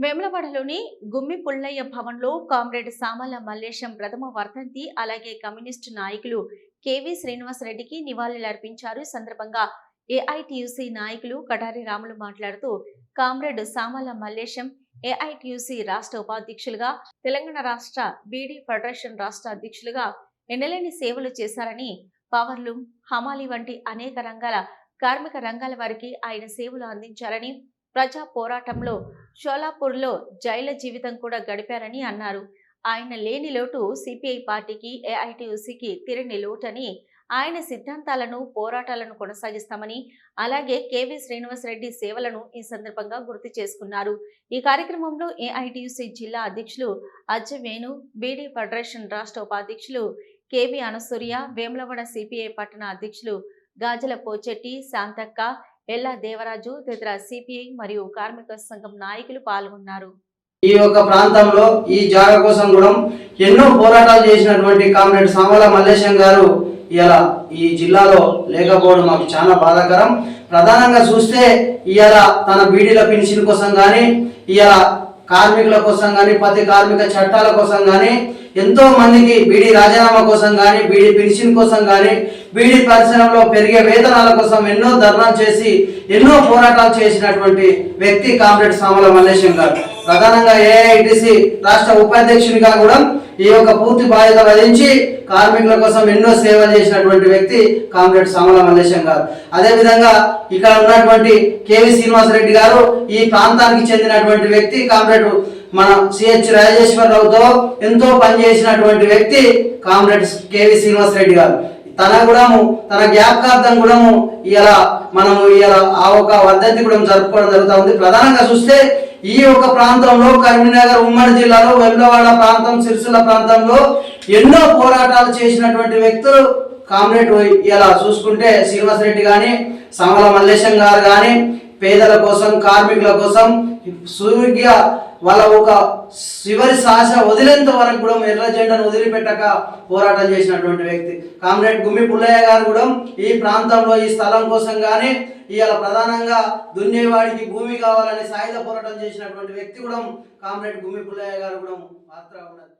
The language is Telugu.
వేములవాడలోని గుమ్మి పుల్లయ్య భవన్లో కామ్రేడ్ సామల మల్లేశం ప్రథమ వర్ధంతి అలాగే కమ్యూనిస్టు నాయకులు కెవి శ్రీనివాసరెడ్డికి నివాళులర్పించారు. ఈ సందర్భంగా ఏఐటియుసి నాయకులు కటారి రాములు మాట్లాడుతూ కామ్రేడ్ సామల మల్లేశం ఏఐటియుసి రాష్ట్ర ఉపాధ్యక్షులుగా తెలంగాణ రాష్ట్ర బీడీ ఫెడరేషన్ రాష్ట్ర అధ్యక్షులుగా ఎనలేని సేవలు చేశారని పవర్లు హమాలి వంటి అనేక రంగాల కార్మిక రంగాల వారికి ఆయన సేవలు అందించారని ప్రజా పోరాటంలో షోలాపూర్లో జైల జీవితం కూడా గడిపారని అన్నారు. ఆయన లేని లోటు సిపిఐ పార్టీకి ఏఐటియుసికి తిరిగి లోటని ఆయన సిద్ధాంతాలను పోరాటాలను కొనసాగిస్తామని అలాగే కెవి శ్రీనివాసరెడ్డి సేవలను ఈ సందర్భంగా గుర్తు చేసుకున్నారు. ఈ కార్యక్రమంలో ఏఐటియుసి జిల్లా అధ్యక్షులు అజ్జవేణు బీడీ ఫెడరేషన్ రాష్ట్ర ఉపాధ్యక్షులు కెవి అనసూర్య వేములవాడ సిపిఐ పట్టణ అధ్యక్షులు గాజల పోచెట్టి శాంతక్క ఎల్లా దేవరాజు తదితర సిపిఐ మరియు కార్మిక సంఘం నాయకులు పాల్గొన్నారు. ఈ యొక్క ప్రాంతంలో ఈ జాగ కోసం కూడా ఎన్నో పోరాటాలు చేసినటువంటి కామ్రేడ్ సామల మల్లేశం గారు ఇవాళ ఈ జిల్లాలో లేకపోవడం మాకు చాలా బాధాకరం. ప్రధానంగా చూస్తే ఇవాళ తన బీడీల పెన్షన్ కోసం కానీ ఇవాళ కార్మికుల కోసం కానీ ప్రతి కార్మిక చట్టాల కోసం కానీ ఎంతో మందికి బీడీ రాజీనామా కోసం కానీ బీడీ పెన్షన్ కోసం కానీ బీడీ పరిశ్రమలో పెరిగే వేతనాల కోసం ఎన్నో ధర్నాలు చేసి ఎన్నో పోరాటాలు చేసినటువంటి వ్యక్తి కామ్రేడ్ సామల మల్లేశం గారు. ప్రధానంగా ఏఐటిసి రాష్ట్ర ఉపాధ్యక్షునిగా కూడా ఈ యొక్క పూర్తి బాధ్యత వహించి కార్మికుల కోసం ఎన్నో సేవలు చేసినటువంటి వ్యక్తి కామ్రేడ్ సామల మల్లేశం గారు. అదేవిధంగా ఇక్కడ ఉన్నటువంటి కేవి శ్రీనివాసరెడ్డి గారు ఈ ప్రాంతానికి చెందినటువంటి వ్యక్తి కామ్రేడ్ మన సిహెచ్ రాజేశ్వరరావుతో ఎంతో పనిచేసినటువంటి వ్యక్తి కామ్రేడ్ కేవి శ్రీనివాసరెడ్డి గారు. తన గుణము తన జ్ఞాపకార్థం గుణము ఇలా మనము ఇలా ఆ ఒక వర్ధంతి కూడా జరుపుకోవడం జరుగుతూ ఉంది. ప్రధానంగా చూస్తే ఈ యొక్క ప్రాంతంలో కరీంనగర్ ఉమ్మడి జిల్లాలో వెల్లవాడ ప్రాంతం సిరిసిల్ల ప్రాంతంలో ఎన్నో పోరాటాలు చేసినటువంటి వ్యక్తులు కామ్రేడ్ ఇలా చూసుకుంటే శ్రీనివాసరెడ్డి కానీ సమల మల్లేశం గారు కానీ పేదల కోసం కార్మికుల కోసం సూర్య వాళ్ళ ఒక చివరి శ్వాస వదిలేంత వరకు కూడా ఎర్ర జెండాను వదిలిపెట్టక పోరాటం చేసినటువంటి వ్యక్తి. కామ్రేడ్ గుమ్మి పుల్లయ్య గారు కూడా ఈ ప్రాంతంలో ఈ స్థలం కోసం కానీ ఇవాళ ప్రధానంగా దున్నేవాడికి భూమి కావాలని సాయుధ పోరాటం చేసినటువంటి వ్యక్తి కూడా కామ్రేడ్ గుమ్మి పుల్లయ్య గారు కూడా పాత్ర ఉన్నది.